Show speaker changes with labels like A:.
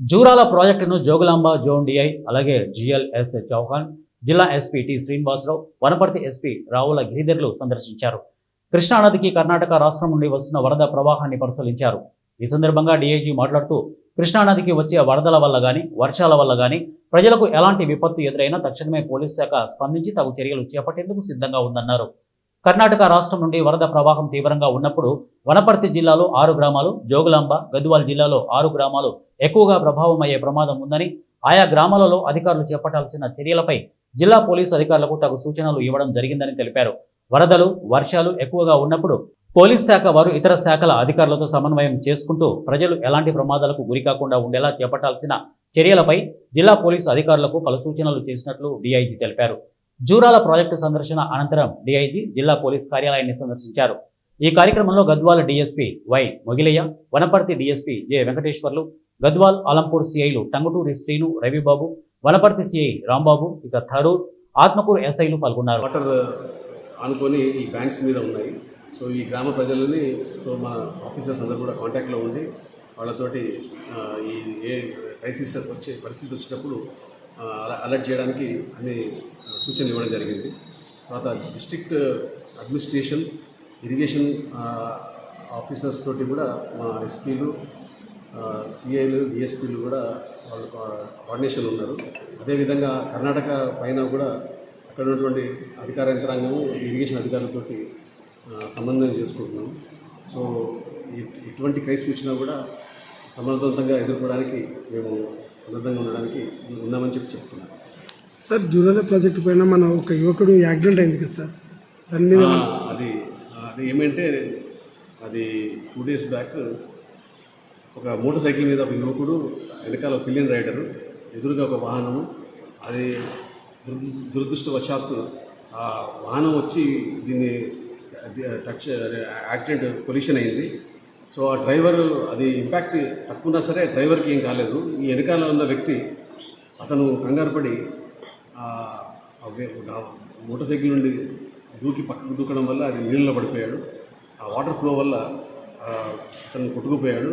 A: జూరాల ప్రాజెక్టును Jogulamba zone DI అలాగే GLS Chauhan జిల్లా SP T Srinivasarao Wanaparthy SP Ravula గిరిధర్లు సందర్శించారు. కృష్ణానదికి కర్ణాటక రాష్ట్రం నుండి వస్తున్న వరద ప్రవాహాన్ని పరిశీలించారు. ఈ సందర్భంగా డిఐజీ మాట్లాడుతూ కృష్ణానదికి వచ్చే వరదల వల్ల గాని వర్షాల వల్ల గాని ప్రజలకు ఎలాంటి విపత్తు ఎదురైనా తక్షణమే పోలీస్ శాఖ స్పందించి తగు చర్యలు చేపట్టేందుకు సిద్ధంగా ఉందన్నారు. కర్ణాటక రాష్ట్రం నుండి వరద ప్రవాహం తీవ్రంగా ఉన్నప్పుడు వనపర్తి జిల్లాలో ఆరు గ్రామాలు జోగులాంబ గద్వాల్ జిల్లాలో ఆరు గ్రామాలు ఎక్కువగా ప్రభావం అయ్యే ప్రమాదం ఉందని ఆయా గ్రామాలలో అధికారులు చేపట్టాల్సిన చర్యలపై జిల్లా పోలీసు అధికారులకు తగు సూచనలు ఇవ్వడం జరిగిందని తెలిపారు. వరదలు వర్షాలు ఎక్కువగా ఉన్నప్పుడు పోలీస్ శాఖ వారు ఇతర శాఖల అధికారులతో సమన్వయం చేసుకుంటూ ప్రజలు ఎలాంటి ప్రమాదాలకు గురికాకుండా ఉండేలా చేపట్టాల్సిన చర్యలపై జిల్లా పోలీసు అధికారులకు పలు సూచనలు చేసినట్లు డీఐజీ తెలిపారు. జూరాల ప్రాజెక్టు సందర్శన అనంతరం డిఐజీ జిల్లా పోలీస్ కార్యాలయాన్ని సందర్శించారు. ఈ కార్యక్రమంలో Gadwal DSP Y Mogilaiah Wanaparthy DSP J Venkateswarlu Gadwal Alampur సిఐలు Tanguturi Srinu Ravibabu Wanaparthy CI Rambabu ఇక థరూర్ ఆత్మకూరు ఎస్ఐలు పాల్గొన్నారు.
B: వాటర్ అనుకొని ఈ బ్యాంక్స్ మీద ఉన్నాయి. సో ఈ గ్రామ ప్రజలని మన ఆఫీసర్స్ అందరూ కూడా కాంటాక్ట్లో ఉండి వాళ్ళతోటి ఈ ఏ క్రైసిస్ వచ్చే పరిస్థితి వచ్చినప్పుడు అలర్ట్ చేయడానికి అన్ని సూచనలు ఇవ్వడం జరిగింది. తర్వాత డిస్ట్రిక్ట్ అడ్మినిస్ట్రేషన్ ఇరిగేషన్ ఆఫీసర్స్ తోటి కూడా మా ఎస్పీలు సిఐలు డిఎస్పీలు కూడా వాళ్ళు కోఆర్డినేషన్ ఉన్నారు. అదేవిధంగా కర్ణాటక పైన కూడా అక్కడ ఉన్నటువంటి అధికార యంత్రాంగము ఇరిగేషన్ అధికారులతోటి సంబంధం సమన్వయం చేసుకుంటున్నాం. సో ఎటువంటి ఇటువంటి క్రైసిస్ వచ్చినా కూడా సమర్థవంతంగా ఎదుర్కోవడానికి మేము సన్నద్ధంగా ఉండడానికి ఉన్నామని చెప్పి చెప్తున్నాం
C: సార్ జూరాల ప్రాజెక్టు పైన మన ఒక యువకుడు యాక్సిడెంట్ అయింది కదా సార్. దాని మీద
B: అది అది ఏమంటే అది టూ డేస్ బ్యాక్ ఒక మోటార్ సైకిల్ మీద ఒక యువకుడు వెనకాల పిల్లియన్ రైడరు ఎదురుగా ఒక వాహనము అది దురదృ దురదృష్టవశాత్తు ఆ వాహనం వచ్చి దీన్ని టచ్ యాక్సిడెంట్ పొల్యూషన్ అయింది. సో ఆ డ్రైవర్ అది ఇంపాక్ట్ తక్కువన్నా సరే డ్రైవర్కి ఏం కాలేదు. ఈ వెనకాల ఉన్న వ్యక్తి అతను కంగారు పడి మోటార్ సైకిల్ నుండి దూకి పక్కకు దూకడం వల్ల అది నీళ్ళలో పడిపోయాడు. ఆ వాటర్ ఫ్లో వల్ల అతను కొట్టుకుపోయాడు.